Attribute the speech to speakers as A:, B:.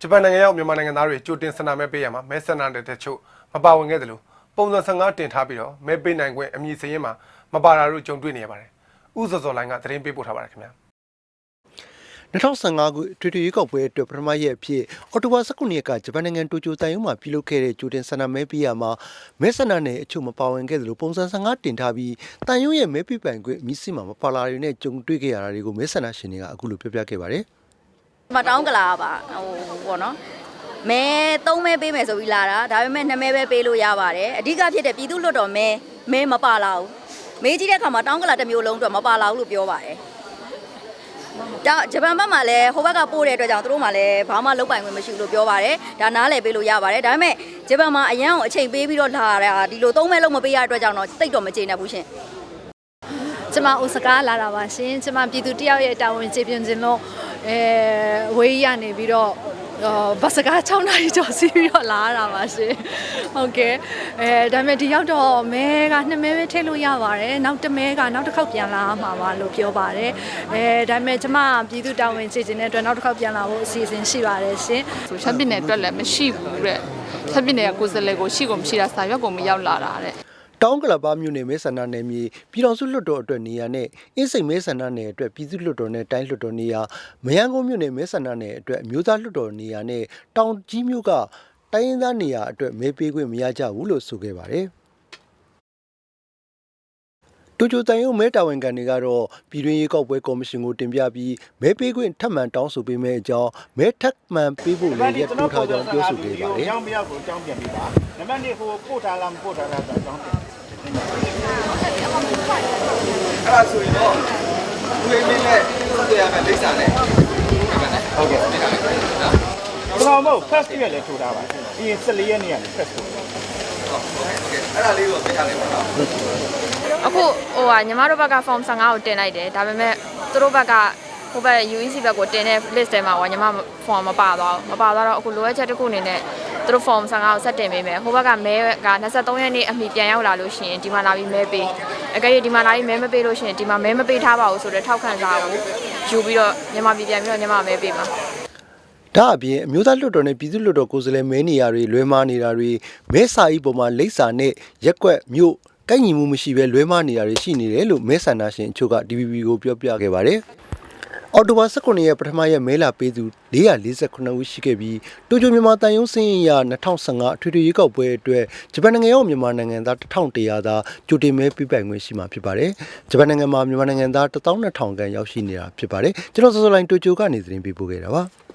A: ဂျပန်နိုင်ငံရောက်မြန်မာနိုင်ငံသားတွေကြိုတင်ဆန္ဒမဲပေးရမှာမဲဆန္ဒတဲ့တချို့မပါဝင်ခဲ့တယ်လို့ပုံစံ15တင်ထားပြီးတော့မဲပေးနိုင်ခွင့်အမည်စရင်းမှာမပါတာတို့ကြုံတွေ့နေရပါတယ်။ဥစောစောလိုင်းကသတင်းပေးပို့ထားပါတယ်ခင်ဗျာ။
B: 2015ခုထွေထွေရွေးကောက်ပွဲအတွက်ပထမရက်အဖြစ်အော်တိုဘာ19ရက်ကဂျပန်နိုင်ငံတိုကျိုတန်ယုံမှာပြုလုပ်ခဲ့တဲ့ဂျိုတင်ဆန္ဒမဲပေးရမှာမဲဆန္ဒနယ်အချို့မပါဝင်ခဲ့သလိုပုံစံ15တင်ထားပြီးတန်ယုံရဲ့မဲပြပိုင်ခွင့်အမည်စမှာမပါလာတွေနဲ့ကြုံတွေ့ခဲ့ရတာတွေကိုမဲဆန္ဒရှင်တွေကအခုလိုပြောပြခဲ့ပါတယ်
C: မတောင်းကလာပါဟိုပေါ့နော်မဲသုံးမဲပေးမယ်ဆိုပြီးလာတာဒါပေမဲ့နှစ်မဲပဲပေးလို့ရပါတယ်အဓိကဖြစ်တဲ့ပြည်သူ့လွတ်တော်မဲမဲမပါလာဘူးမေးကြည့်တဲ့အခါမှာတောင်းကလာတစ်မျိုးလုံးအတွက်မပါလာဘူးလို့ပြောပါတယ်ဒါဂျပန်ဘက်မှာလည်းဟိုဘက်ကပို့တဲ့အတွက်ကြောင့်သူတို့မှလည်းဘာမှလုပ်ပိုင်ခွင့်မရှိဘူးလို့ပြောပါတယ်ဒါနားလည်ပေးလို့ရပါတယ်ဒါပေမဲ့ဂျပန်မှာအရန်ကိုအချိန်ပေးပြီးတော့လာတာဒီလိုသုံးမဲလုံးမပေးရတဲ့အတွက်ကြောင့်တော့တိတ်တော့မကျေနပ်ဘူးရှင်
D: ကျမအိုစကားလာတာပါရှင်ကျမပြည်သူတယောက်ရဲ့တာဝန်ကျေပြင်းခြင်းလို့အဲဝေးရနေပြီးတော့အော်ဘတ်စကား6နာရီကျော်စီးပြီးတော့လာရတာပါရှင်ဟုတ်ကဲ့အဲဒါပေမဲ့ဒီရောက်တော့မဲကနှစ်မဲပဲထည့်လို့ရပါတယ်နောက်တစ်မဲကနောက်တစ်ခေါက်ပြန်လာမှာပါလို့ပြောပါတယ်အဲဒါပေမဲ့ကျမပြည်သူတာဝန်ကျေခြင်းတဲ့အတွက်နောက်တစ်ခေါက်ပြန်လာဖို့အစီအစဉ်ရှိပါတယ်ရှင်
E: ဆိုရှမ်းပြည်နယ်အတွက်လည်းမရှိဘူးတဲ့ရှမ်းပြည်နယ်ကကိုယ်စားလှယ်ကိုရှိကိုမရှိတာစာရွက်ကိုမရောက်လာတာတဲ့
B: တောင်းကလပ်ပါမြို့နယ်မဲဆန္ဒနယ်မြေပြည်တော်စုလွှတ်တော်အတွက်နေရာနဲ့အင်းစိန်မဲဆန္ဒနယ်အတွက်ပြည်သူ့လွှတ်တော်နဲ့တိုင်းလွှတ်တော်နေရာမယန်းကုန်းမြို့နယ်မဲဆန္ဒနယ်အတွက်အမျိုးသားလွှတ်တော်နေရာနဲ့တောင်ကြီးမြို့ကတိုင်းရင်းသားနေရာအတွက်မဲပေးခွင့်မရကြဘူးလို့ဆိုခဲ့ပါတယ် တူချိုတန်ယုံမဲတာဝန်ခံတွေကတော့ပြည်တွင်းရေးကောက်ပွဲကော်မရှင်ကိုတင်ပြပြီးမဲပေးခွင့်ထပ်မံတောင်းဆိုပေးမယ့်အကြောင်းမဲထပ်မံပေးဖို့လည်းရက်တိုးထားကြောင်းပြောဆိုခဲ့ပါတယ်။
F: ကြောင်းမရောက်ကိုအကြောင်းပြန်ပြပါ။နံပါတ်2ဟိုပို့ထားလားမပို့ထားလားဆိုအကြောင်းပြန်
G: အဲ့ဒါဆိုရင်တော့သူ့အင်းနဲ့သူ့တရားမဲ့လိမ့်စာနဲ့။
F: ဟုတ်ကဲ့။ဒီကောင်မဟုတ် first ရက်လည်းထိုးထားပါ။ပြီးရင်14ရက်နေ့ကလည်း first ထိုးတယ်
G: အဲ့ဒါလေးကိုပြထားလိုက်ပါတော့
E: အခုဟိုကညီမတို့ဘက်က form 15ကိုတင်လိုက်တယ်ဒါပေမဲ့သူတို့ဘက်ကဟိုဘက် UEC ဘက်ကိုတင်တဲ့ list ထဲမှာကညီမ form မပါသွားဘူးမပါသွားတော့အခုလိုအပ်ချက်တစ်ခုအနေနဲ့သူတို့ form 15ကိုဆက်တင်ပေးမယ်ဟိုဘက်ကမဲက23ရက်နေ့အမိပြန်ရောက်လာလို့ရှိရင်ဒီမှာလာပြီးမဲပေးအကယ်၍ဒီမှာလာပြီးမဲမပေးလို့ရှိရင်ဒီမှာမဲမပေးထားပါဘူးဆိုတော့ထောက်ခံစာကိုယူပြီးတော့ညီမပြည်ပြန်ပြီးတော့ညီမမဲပေးပါ
B: ဒါအပြင်အမျိုးသားလွှတ်တော်နဲ့ပြည်သူ့လွှတ်တော်ကိုယ်စားလှယ်မဲနေရာတွေလွဲမားနေတာတွေမဲစာအိပေါ်မှာလိပ်စာနဲ့ရက်ကွက်မြို့ ကိုက်ညီမှုမရှိဘဲလွဲမားနေတာတွေရှိနေတယ်လို့မဲဆန္ဒရှင်အချို့က DVB ကိုပြောပြခဲ့ပါတယ်။အော်တိုဘာ19ရက်ပထမရက်မဲလာပေးသူ448ဦးရှိခဲ့ပြီးတိုကျိုမြန်မာတန်ယုံစင်းရ2015အထွေထွေရွေးကောက်ပွဲအတွက်ဂျပန်နိုင်ငံရောက်မြန်မာနိုင်ငံသား1100သာကြိုတင်မဲပြပိုင်ခွင့်ရှိမှာဖြစ်ပါတယ်။ဂျပန်နိုင်ငံမှာမြန်မာနိုင်ငံသား12000ခန့်ရောက်ရှိနေတာဖြစ်ပါတယ်။ကျွန်တော်စောစောလိုင်းတိုကျိုကနေသတင်းပေးပို့ခဲ့တာပါ။